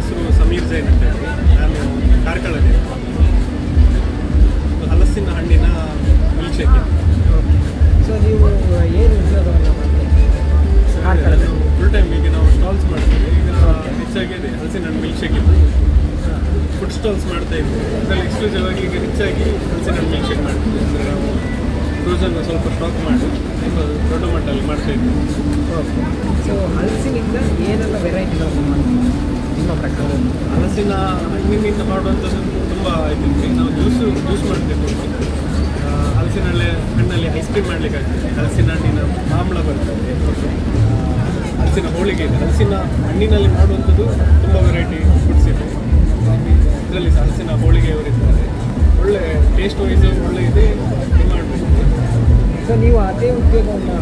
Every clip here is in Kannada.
ಹೆಸರು ಸಮೀರ್ ಜೈನ್ ಅಂತ ಹೇಳಿ. ನಾನು ಕಾರ್ಕಳದಲ್ಲಿ ಇದು ಹಲಸಿನ ಹಣ್ಣಿನ ಮಿಲ್ಕ್ ಶೇಕ್ ಸೊ ನೀವು ಏನು ಫುಲ್ ಟೈಮ್ ಈಗ ನಾವು ಸ್ಟಾಲ್ಸ್ ಮಾಡ್ತೀವಿ. ಈಗ ಹೆಚ್ಚಾಗಿ ಇದೆ ಹಲಸಿನ ಹಣ್ಣು ಮಿಲ್ಕ್ ಶೇಕ್ ಇತ್ತು ಫುಡ್ ಸ್ಟಾಲ್ಸ್ ಮಾಡ್ತಾ ಇದ್ವಿ. ಅದರಲ್ಲಿ ಎಕ್ಸ್ಕ್ಲೂಸಿವ್ ಆಗಿ ಈಗ ಹೆಚ್ಚಾಗಿ ಹಲಸಿನ ಹಣ್ಣು ಮಿಲ್ಕ್ ಶೇಕ್ ಮಾಡ್ತೀವಿ. ಅಂದರೆ ನಾವು ಫ್ರೋಸನ್ ಸ್ವಲ್ಪ ಸ್ಟಾಕ್ ಮಾಡಿ ತುಂಬ ದೊಡ್ಡ ಮಟ್ಟದಲ್ಲಿ ಮಾಡ್ತಾ ಇದ್ವಿ. ಓಕೆ ಸೊ ಹಲಸಿನಿಂದ ಏನೆಲ್ಲ ವೆರೈಟಿಗಳನ್ನು ಮಾಡ್ತೀವಿ ನಿಮ್ಮ ಪ್ರಕಾರ. ಹಲಸಿನ ಹಣ್ಣಿನಿಂದ ಮಾಡುವಂಥದ್ದು ತುಂಬ ಇದು ನಾವು ಜ್ಯೂಸು ಜ್ಯೂಸ್ ಮಾಡ್ತೇವೆ ಆ, ಹಲಸಿನ ಹಳ್ಳಿ ಹಣ್ಣಲ್ಲಿ ಐಸ್ ಕ್ರೀಮ್ ಮಾಡಲಿಕ್ಕೆ ಆಗ್ತದೆ ಹಲಸಿನ ಹಣ್ಣಿನ ಮಾಂಬಳ ಬರ್ತದೆ. ಹಲಸಿನ ಹೋಳಿಗೆ ಇದೆ. ಹಲಸಿನ ಹಣ್ಣಿನಲ್ಲಿ ಮಾಡುವಂಥದ್ದು ತುಂಬ ವೆರೈಟಿ ಫುಡ್ಸ್ ಇದೆ. ಇದರಲ್ಲಿ ಹಲಸಿನ ಹೋಳಿಗೆ ಅವರಿದ್ದಾರೆ ಒಳ್ಳೆ ಟೇಸ್ಟ್ ವೈಸ್ ಒಳ್ಳೆ ಇದೆ. ಡಿಮಾಂಡ್ ಸರ್ ಸೊ ನೀವು ಅದೇ ಉದ್ಯೋಗವನ್ನು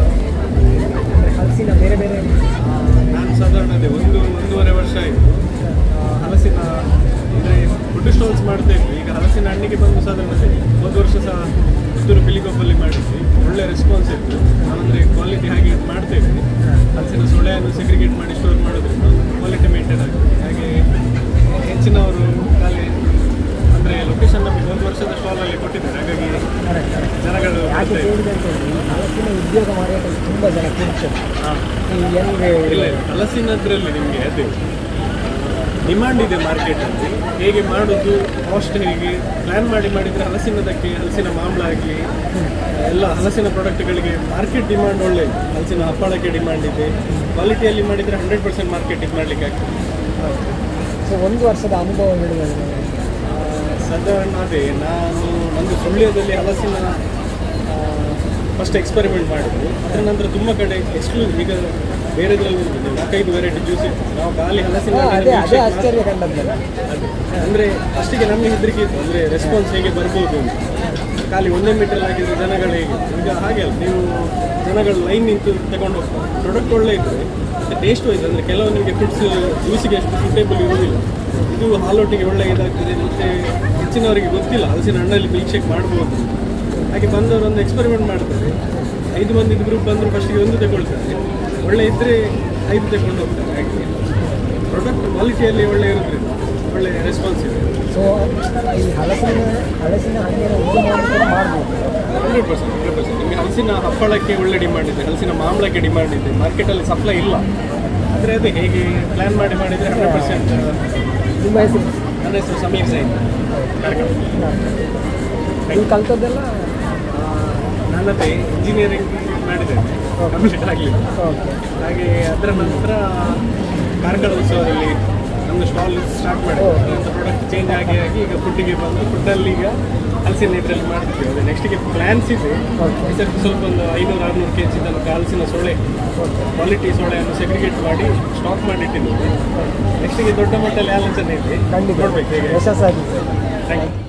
ಮಾಡ್ತಾ ಇದ್ವಿ ಈಗ ಹಲಸಿನ ಹಣ್ಣಿಗೆ ಬಂದು ಸಾಧಾರಣ ಅದೇ ಒಂದು ವರ್ಷ ಸಹ ಪುತ್ತೂರು ಪಿಲಿಗೊಪ್ಪಲ್ಲಿ ಮಾಡಿದ್ವಿ. ಒಳ್ಳೆ ರೆಸ್ಪಾನ್ಸ್ ಇತ್ತು. ಅಂದರೆ ಕ್ವಾಲಿಟಿ ಹಾಗೆ ಇದು ಇದ್ವಿ ಹಲಸಿನ ಸೊಳೆಯನ್ನು ಸೆಗ್ರಿಗೇಟ್ ಮಾಡಿ ಸ್ಟೋರ್ ಮಾಡೋದ್ರಿಂದ ಕ್ವಾಲಿಟಿ ಮೇಂಟೈನ್ ಆಗ್ತದೆ ಹಾಗೆ ಹೆಚ್ಚಿನವರು ಖಾಲಿ ಅಂದರೆ ಲೊಕೇಶನ್ ನಮಗೆ ಒಂದು ವರ್ಷದ ಸ್ಟಾಲಲ್ಲಿ ಕೊಟ್ಟಿದ್ದಾರೆ. ಹಾಗಾಗಿ ಜನಗಳು ಹಲಸಿನ ಉದ್ಯೋಗ ಮಾಡಿ ತುಂಬ ಜನ ಇಲ್ಲ. ಹಲಸಿನದ್ರಲ್ಲಿ ನಿಮಗೆ ಅದೇ. ಡಿಮಾಂಡ್ ಇದೆ ಮಾರ್ಕೆಟಲ್ಲಿ. ಹೇಗೆ ಮಾಡೋದು ಕಾಸ್ಟ್ ಹೇಗೆ ಪ್ಲ್ಯಾನ್ ಮಾಡಿ ಮಾಡಿದರೆ ಹಲಸಿನದಕ್ಕೆ ಹಲಸಿನ ಮಾಂಬಳ ಆಗಲಿ ಎಲ್ಲ ಹಲಸಿನ ಪ್ರಾಡಕ್ಟ್ಗಳಿಗೆ ಮಾರ್ಕೆಟ್ ಡಿಮ್ಯಾಂಡ್ ಒಳ್ಳೆ ಇದೆ. ಹಲಸಿನ ಹಪ್ಪಳಕ್ಕೆ ಡಿಮಾಂಡ್ ಇದೆ. ಕ್ವಾಲಿಟಿಯಲ್ಲಿ ಮಾಡಿದರೆ ಹಂಡ್ರೆಡ್ ಪರ್ಸೆಂಟ್ ಮಾರ್ಕೆಟಿಂಗ್ ಮಾಡಲಿಕ್ಕೆ ಆಗ್ತದೆ. ಸೊ ಒಂದು ವರ್ಷದ ಅನುಭವ ಹೇಳಿದ ಸಾಧಾರಣ ಅದೇ ನಾನು ನಂದು ಸುಳ್ಯದಲ್ಲಿ ಹಲಸಿನ ಫಸ್ಟ್ ಎಕ್ಸ್ಪೆರಿಮೆಂಟ್ ಮಾಡಿದ್ವಿ. ಅದರ ನಂತರ ತುಂಬ ಕಡೆ ಎಕ್ಸ್ಕ್ಲೂಸ್ ಈಗ ಬೇರೆದ್ರಲ್ಲಿ ನಾಲ್ಕೈದು ವೆರೈಟಿ ಜ್ಯೂಸ್ ಇತ್ತು. ನಾವು ಖಾಲಿ ಹಲಸಿನ ಅಂದರೆ ಅಷ್ಟಿಗೆ ನಮಗೆ ಹೆದರಿಕೆ ಇತ್ತು. ಅಂದರೆ ರೆಸ್ಪಾನ್ಸ್ ಹೇಗೆ ಬರ್ಬೋದು ಅಂತ. ಖಾಲಿ ಒಂದೇ ಮೀಟರ್ ಆಗಿದ್ದು ಜನಗಳು ಹೇಗೆ? ಈಗ ಹಾಗೆ ಅಲ್ಲ. ನೀವು ಜನಗಳು ಲೈನ್ ನಿಂತು ತಗೊಂಡು ಹೋಗ್ತಾರೆ ಪ್ರಾಡಕ್ಟ್ ಒಳ್ಳೆ ಇದ್ದರೆ ಮತ್ತು ಟೇಸ್ಟ್ ವೈಸ್ ಅಂದರೆ ಕೆಲವು ನಿಮಗೆ ಫುಡ್ಸ್ ಜ್ಯೂಸಿಗೆ ಅಷ್ಟು ಸೂಟೇಬಲ್ ಇರುವುದಿಲ್ಲ. ಇದು ಹಾಲೊಟ್ಟಿಗೆ ಒಳ್ಳೆ ಇದಾಗ್ತದೆ. ಮತ್ತು ಹೆಚ್ಚಿನವರಿಗೆ ಗೊತ್ತಿಲ್ಲ. ಹಲಸಿನ ಹಣ್ಣಲ್ಲಿ ಮಿಲ್ಕ್ ಶೇಕ್ ಮಾಡ್ಬೋದು. ಹಾಗೆ ಬಂದವರು ಒಂದು ಎಕ್ಸ್ಪೆರಿಮೆಂಟ್ ಮಾಡ್ತಾರೆ. ಐದು ಮಂದಿ ಗ್ರೂಪ್ ಬಂದರು ಫಸ್ಟಿಗೆ ಒಂದು ತಗೊಳ್ತಾರೆ ಒಳ್ಳೆ ಇದ್ದರೆ ಐದು ತಗೊಂಡು ಹೋಗ್ತಾರೆ. ಹಾಗೆ. ಪ್ರಾಡಕ್ಟ್ ಕ್ವಾಲಿಟಿಯಲ್ಲಿ ಒಳ್ಳೆ ಇರುತ್ತೆ ಒಳ್ಳೆ ರೆಸ್ಪಾನ್ಸ್ ಇದೆ. ಸೊ ಈ ಹಲಸಿನ ಹಣ್ಣಿನ ಹಂಡ್ರೆಡ್ ಪರ್ಸೆಂಟ್ ಹಂಡ್ರೆಡ್ ಪರ್ಸೆಂಟ್ ನಿಮಗೆ ಹಲಸಿನ ಹಪ್ಪಳಕ್ಕೆ ಒಳ್ಳೆ ಡಿಮ್ಯಾಂಡ್ ಇದೆ. ಹಲಸಿನ ಮಾಂಬಳಕ್ಕೆ ಡಿಮ್ಯಾಂಡ್ ಇದೆ. ಮಾರ್ಕೆಟಲ್ಲಿ ಸಪ್ಲೈ ಇಲ್ಲ. ಆದರೆ ಅದು ಹೇಗೆ ಪ್ಲ್ಯಾನ್ ಮಾಡಿ ಮಾಡಿದರೆ ಹಂಡ್ರೆಡ್ ಪರ್ಸೆಂಟ್ ನಿಮ್ಮ ಹೆಸರು? ನನ್ನ ಹೆಸರು ಸಮೀರ್ ಸೈನ್ ಕಾರ್ಯಕ್ರಮ ಕಲ್ತದ್ದೆಲ್ಲ ನನ್ನದೇ ಇಂಜಿನಿಯರಿಂಗ್ ಮಾಡಿದ್ದೇನೆ. ಕಂಪ್ಲೀಟ್ ಆಗಲಿಲ್ಲ. ಹಾಗೆ ಅದರ ನಂತರ ಕಾರ್ಕಳ ಉತ್ಸವದಲ್ಲಿ ನಮ್ಮದು ಸ್ಟಾಲ್ ಸ್ಟಾರ್ಟ್ ಮಾಡಿದ್ವಿ ಅಂತ ಪ್ರಾಡಕ್ಟ್ ಚೇಂಜ್ ಆಗಿ ಆಗಿ ಈಗ ಫುಡ್ಡಿಗೆ ಬಂದು ಫುಡ್ಡಲ್ಲಿ ಈಗ ಹಲಸಿನ ಇದರಲ್ಲಿ ಮಾಡ್ತೀವಿ ಅದೇ ನೆಕ್ಸ್ಟಿಗೆ ಪ್ಲ್ಯಾನ್ಸ್ ಇದೆ. ಸರ್ ಸ್ವಲ್ಪ ಒಂದು ಐನೂರು ಆರುನೂರು ಕೆ ಜಿ ತನಕ ಹಲಸಿನ ಸೊಳೆ ಕ್ವಾಲಿಟಿ ಸೊಳೆಯನ್ನು ಸೆಗ್ರಿಗೇಟ್ ಮಾಡಿ ಸ್ಟಾಕ್ ಮಾಡಿಟ್ಟಿದ್ದೀವಿ. ನೆಕ್ಸ್ಟಿಗೆ ದೊಡ್ಡ ಮಟ್ಟದಲ್ಲಿ ಆಲೋಚನೆ ಇದೆ. ಖಂಡಿತ. ನೋಡ್ಬೇಕು ಹೇಗೆ. ಯಶಸ್ಸಾಗಿ ಥ್ಯಾಂಕ್ ಯು